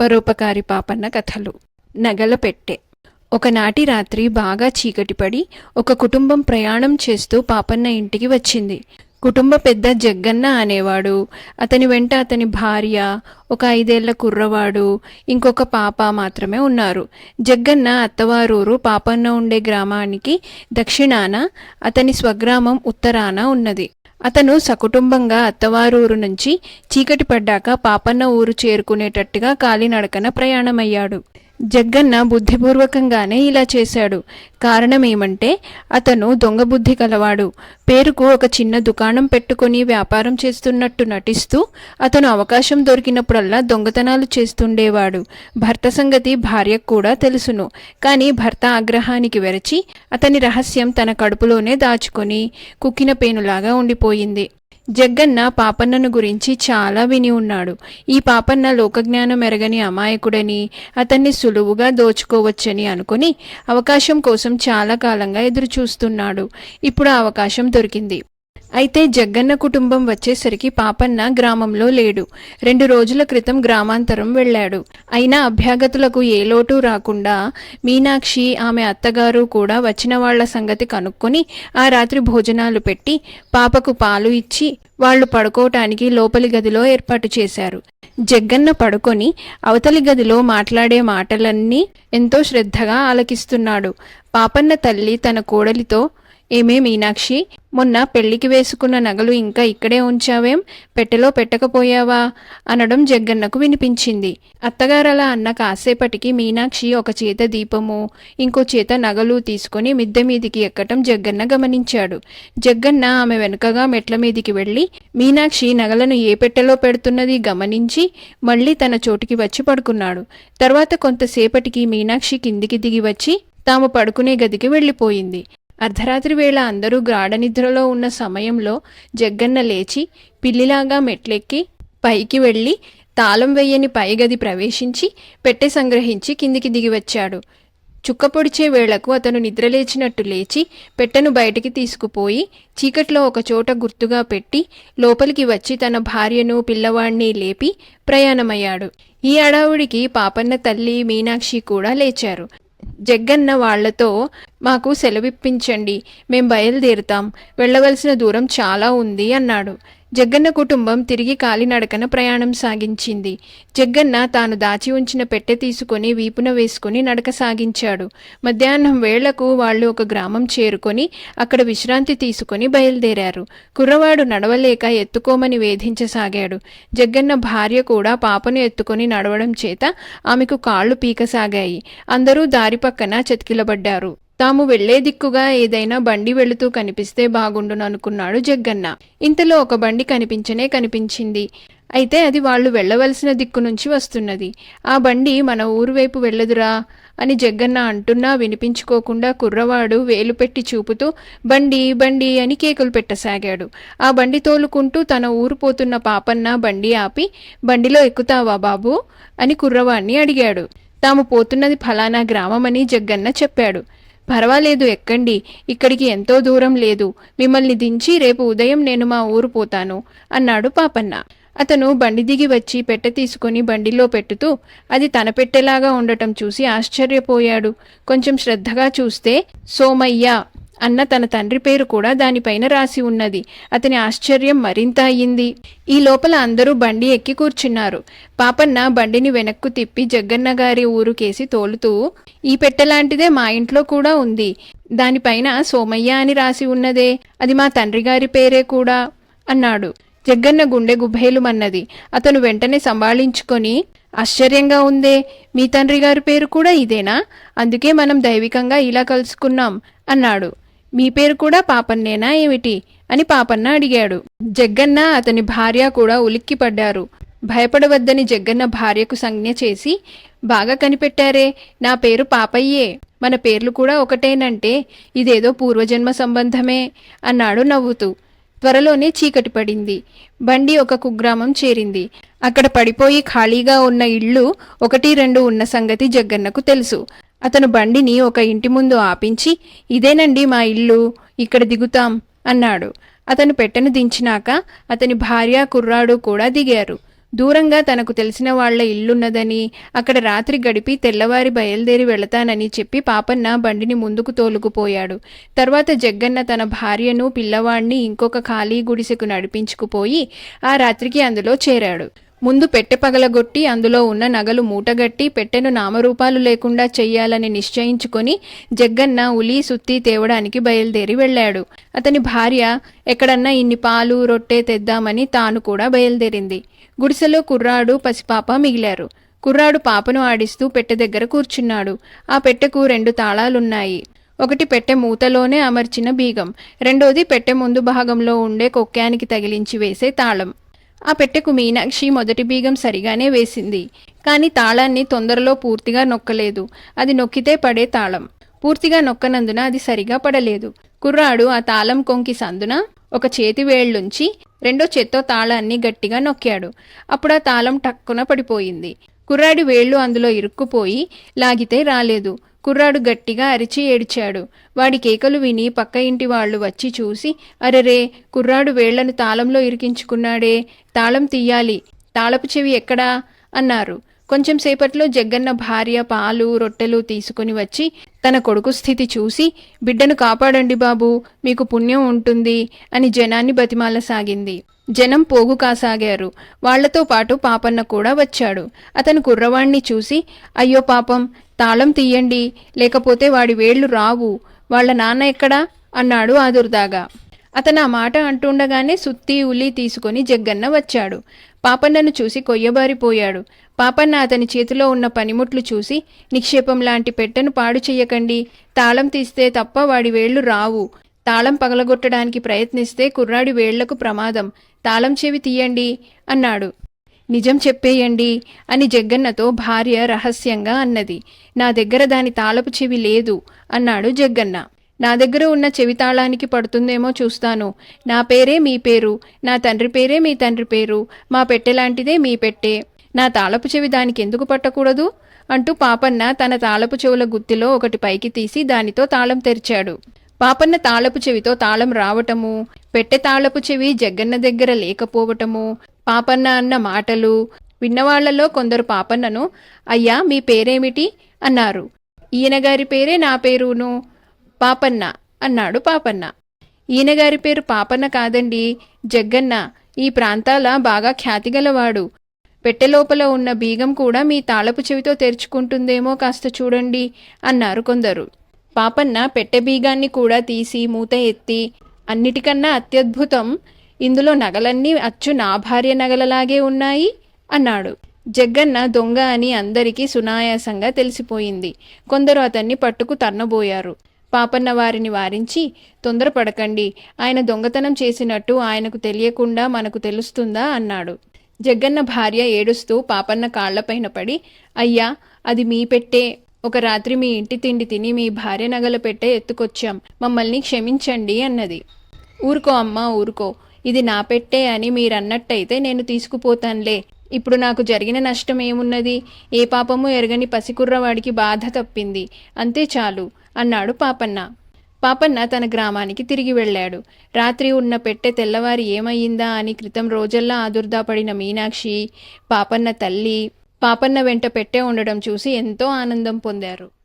పరోపకారి పాపన్న కథలు. నగల పెట్టె. ఒకనాటి రాత్రి బాగా చీకటిపడి ఒక కుటుంబం ప్రయాణం చేస్తూ పాపన్న ఇంటికి వచ్చింది. కుటుంబ పెద్ద జగ్గన్న అనేవాడు. అతని వెంట అతని భార్య ఒక ఐదేళ్ళ కుర్రవాడు ఇంకొక పాప మాత్రమే ఉన్నారు. జగ్గన్న అత్తవారూరు పాపన్న ఉండే గ్రామానికి దక్షిణాన అతని స్వగ్రామం ఉత్తరాన ఉన్నది. అతను సకుటుంబంగా అత్తవారూరు నుంచి చీకటి పడ్డాక పాపన్న ఊరు చేరుకునేటట్టుగా కాలినడకన ప్రయాణమయ్యాడు. జగ్గన్న బుద్ధిపూర్వకంగానే ఇలా చేశాడు. కారణం ఏమంటే అతను దొంగ బుద్ధి కలవాడు. పేరుకు ఒక చిన్న దుకాణం పెట్టుకుని వ్యాపారం చేస్తున్నట్టు నటిస్తూ అతను అవకాశం దొరికినప్పుడల్లా దొంగతనాలు చేస్తుండేవాడు. భర్త సంగతి భార్యకు కూడా తెలుసును. కానీ భర్త ఆగ్రహానికి వెరచి అతని రహస్యం తన కడుపులోనే దాచుకొని కుక్కిన పేనులాగా ఉండిపోయింది. జగ్గన్న పాపన్నను గురించి చాలా విని ఉన్నాడు. ఈ పాపన్న లోకజ్ఞానం ఎరగని అమాయకుడని అతన్ని సులువుగా దోచుకోవచ్చని అనుకుని అవకాశం కోసం చాలా కాలంగా ఎదురుచూస్తున్నాడు. ఇప్పుడు అవకాశం దొరికింది. అయితే జగ్గన్న కుటుంబం వచ్చేసరికి పాపన్న గ్రామంలో లేడు. రెండు రోజుల క్రితం గ్రామాంతరం వెళ్ళాడు. అయినా అభ్యాగతులకు ఏ లోటు రాకుండా మీనాక్షి ఆమె అత్తగారు కూడా వచ్చిన వాళ్ళ సంగతి కనుక్కొని ఆ రాత్రి భోజనాలు పెట్టి పాపకు పాలు ఇచ్చి వాళ్ళు పడుకోవటానికి లోపలి గదిలో ఏర్పాటు చేశారు. జగ్గన్న పడుకొని అవతలి గదిలో మాట్లాడే మాటలన్నీ ఎంతో శ్రద్ధగా ఆలకిస్తున్నాడు. పాపన్న తల్లి తన కోడలితో ఏమే మీనాక్షి మొన్న పెళ్ళికి వేసుకున్న నగలు ఇంకా ఇక్కడే ఉంచావేం? పెట్టెలో పెట్టకపోయావా? అనడం జగ్గన్నకు వినిపించింది. అత్తగారలా అన్న కాసేపటికి మీనాక్షి ఒక చేత దీపము ఇంకో చేత నగలు తీసుకుని మిద్దె మీదికి ఎక్కటం జగ్గన్న గమనించాడు. జగ్గన్న ఆమె వెనుకగా మెట్ల మీదికి వెళ్ళి మీనాక్షి నగలను ఏ పెట్టెలో పెడుతున్నది? గమనించి మళ్ళీ తన చోటికి వచ్చి పడుకున్నాడు. తర్వాత కొంతసేపటికి మీనాక్షి కిందికి దిగి వచ్చి తాము పడుకునే గదికి వెళ్ళిపోయింది. అర్ధరాత్రి వేళ అందరూ గాఢనిద్రలో ఉన్న సమయంలో జగ్గన్న లేచి పిల్లిలాగా మెట్లెక్కి పైకి వెళ్ళి తాళం వెయ్యని పైగది ప్రవేశించి పెట్టె సంగ్రహించి కిందికి దిగి వచ్చాడు. చుక్క పొడిచే వేళకు అతను నిద్రలేచినట్టు లేచి పెట్టెను బయటికి తీసుకుపోయి చీకట్లో ఒక చోట గుర్తుగా పెట్టి లోపలికి వచ్చి తన భార్యను పిల్లవాణ్ణి లేపి ప్రయాణమయ్యాడు. ఈ అడావుడికి పాపన్న తల్లి మీనాక్షి కూడా లేచారు. జగ్గన్న వాళ్ళతో మాకు సెలవిప్పించండి. మేం బయలుదేరుతాం. వెళ్ళవలసిన దూరం చాలా ఉంది అన్నాడు. జగ్గన్న కుటుంబం తిరిగి కాలినడకన ప్రయాణం సాగించింది. జగ్గన్న తాను దాచి ఉంచిన పెట్టె తీసుకొని వీపున వేసుకుని నడక సాగించాడు. మధ్యాహ్నం వేళ్ళకు వాళ్ళు ఒక గ్రామం చేరుకొని అక్కడ విశ్రాంతి తీసుకొని బయలుదేరారు. కుర్రవాడు నడవలేక ఎత్తుకోమని వేధించసాగాడు. జగ్గన్న భార్య కూడా పాపను ఎత్తుకొని నడవడం చేత ఆమెకు కాళ్ళు పీకసాగాయి. అందరూ దారి పక్కన చతికిలబడ్డారు. తాము వెళ్ళే దిక్కుగా ఏదైనా బండి వెళుతూ కనిపిస్తే బాగుండును అనుకున్నాడు జగ్గన్న. ఇంతలో ఒక బండి కనిపించనే కనిపించింది. అయితే అది వాళ్ళు వెళ్ళవలసిన దిక్కు నుంచి వస్తున్నది. ఆ బండి మన ఊరు వైపు వెళ్ళదురా అని జగ్గన్న అంటున్నా వినిపించుకోకుండా కుర్రవాడు వేలు పెట్టి చూపుతూ బండి బండి అని కేకులు పెట్టసాగాడు. ఆ బండి తోలుకుంటూ తన ఊరు పోతున్న పాపన్న బండి ఆపి బండిలో ఎక్కుతావా బాబు? అని కుర్రవాణ్ణి అడిగాడు. తాము పోతున్నది ఫలానా గ్రామమని జగ్గన్న చెప్పాడు. పర్వాలేదు ఎక్కండి. ఇక్కడికి ఎంతో దూరం లేదు. మిమ్మల్ని దించి రేపు ఉదయం నేను మా ఊరు పోతాను అన్నాడు పాపన్న. అతను బండి దిగి వచ్చి పెట్టె తీసుకుని బండిలో పెట్టుతూ అది తన పెట్టెలాగా ఉండటం చూసి ఆశ్చర్యపోయాడు. కొంచెం శ్రద్ధగా చూస్తే సోమయ్య అన్న తన తండ్రి పేరు కూడా దానిపైన రాసి ఉన్నది. అతని ఆశ్చర్యం మరింత అయ్యింది. ఈ లోపల అందరూ బండి ఎక్కి కూర్చున్నారు. పాపన్న బండిని వెనక్కు తిప్పి జగ్గన్న గారి ఊరుకేసి తోలుతూ ఈ పెట్టెలాంటిదే మా ఇంట్లో కూడా ఉంది. దానిపైన సోమయ్య అని రాసి ఉన్నదే. అది మా తండ్రి గారి పేరే కూడా అన్నాడు. జగ్గన్న గుండె గుభేలుమన్నది అతను వెంటనే సంభాళించుకొని ఆశ్చర్యంగా ఉందే. మీ తండ్రి గారి పేరు కూడా ఇదేనా? అందుకే మనం దైవికంగా ఇలా కలుసుకున్నాం అన్నాడు. మీ పేరు కూడా పాపన్నేనా ఏమిటి? అని పాపన్న అడిగాడు. జగ్గన్న అతని భార్య కూడా ఉలిక్కిపడ్డారు భయపడవద్దని జగ్గన్న భార్యకు సంజ్ఞ చేసి బాగా కనిపెట్టారే నా పేరు పాపయ్యే మన పేర్లు కూడా ఒకటేనంటే ఇదేదో పూర్వజన్మ సంబంధమే అన్నాడు నవ్వుతూ. త్వరలోనే చీకటి పడింది. బండి ఒక కుగ్రామం చేరింది. అక్కడ పడిపోయి ఖాళీగా ఉన్న ఇళ్ళు ఒకటి రెండు ఉన్న సంగతి జగ్గన్నకు తెలుసు. అతను బండిని ఒక ఇంటి ముందు ఆపించి ఇదేనండి మా ఇల్లు ఇక్కడ దిగుతాం అన్నాడు. అతను పెట్టెను దించినాక అతని భార్య కుర్రాడు కూడా దిగారు. దూరంగా తనకు తెలిసిన వాళ్ళ ఇల్లున్నదని అక్కడ రాత్రి గడిపి తెల్లవారి బయలుదేరి వెళతానని చెప్పి పాపన్న బండిని ముందుకు తోలుకుపోయాడు. తర్వాత జగ్గన్న తన భార్యను పిల్లవాణ్ణి ఇంకొక ఖాళీ గుడిసెకు నడిపించుకుపోయి ఆ రాత్రికి అందులో చేరాడు. ముందు పెట్టె పగలగొట్టి అందులో ఉన్న నగలు మూటగట్టి పెట్టెను నామరూపాలు లేకుండా చెయ్యాలని నిశ్చయించుకొని జగ్గన్న ఉలి సుత్తి తేవడానికి బయలుదేరి వెళ్ళాడు. అతని భార్య ఎక్కడన్నా ఇన్ని పాలు రొట్టె తెద్దామని తాను కూడా బయలుదేరింది. గుడిసెలో కుర్రాడు పసిపాప మిగిలారు. కుర్రాడు పాపను ఆడిస్తూ పెట్టె దగ్గర కూర్చున్నాడు. ఆ పెట్టెకు రెండు తాళాలున్నాయి. ఒకటి పెట్టె మూతలోనే అమర్చిన బీగం. రెండోది పెట్టె ముందు భాగంలో ఉండే కొక్కానికి తగిలించి వేసే తాళం. ఆ పెట్టెకు మీనాక్షి మొదటి బీగం సరిగానే వేసింది. కానీ తాళాన్ని తొందరలో పూర్తిగా నొక్కలేదు. అది నొక్కితే పడే తాళం. పూర్తిగా నొక్కనందున అది సరిగా పడలేదు. కుర్రాడు ఆ తాళం కొంకి సందున ఒక చేతి వేళ్ళుంచి రెండో చేత్తో తాళాన్ని గట్టిగా నొక్కాడు. అప్పుడు ఆ తాళం టక్కున పడిపోయింది. కుర్రాడి వేళ్ళు అందులో ఇరుక్కుపోయి లాగితే రాలేదు. కుర్రాడు గట్టిగా అరిచి ఏడ్చాడు. వాడి కేకలు విని పక్క ఇంటి వాళ్ళు వచ్చి చూసి అరెరే కుర్రాడు వేళ్ళను తాళంలో ఇరికించుకున్నాడే. తాళం తీయాలి. తాళపు చెవి ఎక్కడా? అన్నారు. కొంచెం సేపట్లో జగ్గన్న భార్య పాలు రొట్టెలు తీసుకుని వచ్చి తన కొడుకు స్థితి చూసి బిడ్డను కాపాడండి బాబు మీకు పుణ్యం ఉంటుంది అని జనాన్ని బతిమాలసాగింది. జనం పోగు కాసాగారు. వాళ్ళతో పాటు పాపన్న కూడా వచ్చాడు. అతను కుర్రవాణ్ణి చూసి అయ్యో పాపం తాళం తీయండి లేకపోతే వాడి వేళ్ళు రావు. వాళ్ళ నాన్న ఎక్కడా? అన్నాడు ఆదుర్దాగా. అతను ఆ మాట అంటుండగానే సుత్తి ఉలి తీసుకొని జగ్గన్న వచ్చాడు. పాపన్నను చూసి కొయ్యబారిపోయాడు. పాపన్న అతని చేతిలో ఉన్న పనిముట్లు చూసి నిక్షేపం లాంటి పెట్టెను పాడు చెయ్యకండి. తాళం తీస్తే తప్ప వాడి వేళ్ళు రావు. తాళం పగలగొట్టడానికి ప్రయత్నిస్తే కుర్రాడి వేళ్ళకు ప్రమాదం. తాళం చెవి తీయండి అన్నాడు. నిజం చెప్పేయండి అని జగ్గన్నతో భార్య రహస్యంగా అన్నది. నా దగ్గర దాని తాళపు చెవి లేదు అన్నాడు జగ్గన్న నా దగ్గర ఉన్న చెవి తాళానికి పడుతుందేమో చూస్తాను. నా పేరే మీ పేరు నా తండ్రి పేరే మీ తండ్రి పేరు మా పెట్టెలాంటిదే మీ పెట్టే. నా తాళపు చెవి దానికి ఎందుకు పట్టకూడదు? అంటూ పాపన్న తన తాళపు చెవుల గుత్తిలో ఒకటి పైకి తీసి దానితో తాళం తెరిచాడు. పాపన్న తాళపు చెవితో తాళం రావటము పెట్టె తాళపు చెవి జగ్గన్న దగ్గర లేకపోవటము పాపన్న అన్న మాటలు విన్నవాళ్ళలో కొందరు పాపన్నను అయ్యా మీ పేరేమిటి? అన్నారు. ఈయనగారి పేరే నా పేరును పాపన్న అన్నాడు పాపన్న. ఈయనగారి పేరు పాపన్న కాదండి జగ్గన్న. ఈ ప్రాంతాల బాగా ఖ్యాతిగలవాడు. పెట్టెలోపల ఉన్న బీగం కూడా మీ తాళపు చెవితో తెరుచుకుంటుందేమో కాస్త చూడండి అన్నారు కొందరు. పాపన్న పెట్టె బీగాన్ని కూడా తీసి మూత ఎత్తి అన్నిటికన్నా అత్యద్భుతం ఇందులో నగలన్నీ అచ్చు నా భార్య నగలలాగే ఉన్నాయి అన్నాడు. జగ్గన్న దొంగ అని అందరికీ సునాయాసంగా తెలిసిపోయింది. కొందరు అతన్ని పట్టుకు తన్నబోయారు. పాపన్న వారిని వారించి తొందరపడకండి ఆయన దొంగతనం చేసినట్టు ఆయనకు తెలియకుండా మనకు తెలుస్తుందా? అన్నాడు. జగ్గన్న భార్య ఏడుస్తూ పాపన్న కాళ్ళపైన పడి అయ్యా అది మీ పెట్టే. ఒక రాత్రి మీ ఇంటి తిండి తిని మీ భార్య నగల పెట్టే ఎత్తుకొచ్చాం. మమ్మల్ని క్షమించండి అన్నది. ఊరుకో అమ్మా ఊరుకో. ఇది నా పెట్టే అని మీరన్నట్టయితే నేను తీసుకుపోతానులే. ఇప్పుడు నాకు జరిగిన నష్టం ఏమున్నది? ఏ పాపము ఎరగని పసికుర్రవాడికి బాధ తప్పింది. అంతే చాలు అన్నాడు పాపన్న. పాపన్న తన గ్రామానికి తిరిగి వెళ్ళాడు. రాత్రి ఉన్న పెట్టె తెల్లవారి ఏమయ్యిందా అని క్రితం రోజల్లా ఆదుర్దాపడిన మీనాక్షి పాపన్న తల్లి పాపన్న వెంట పెట్టే ఉండడం చూసి ఎంతో ఆనందం పొందారు.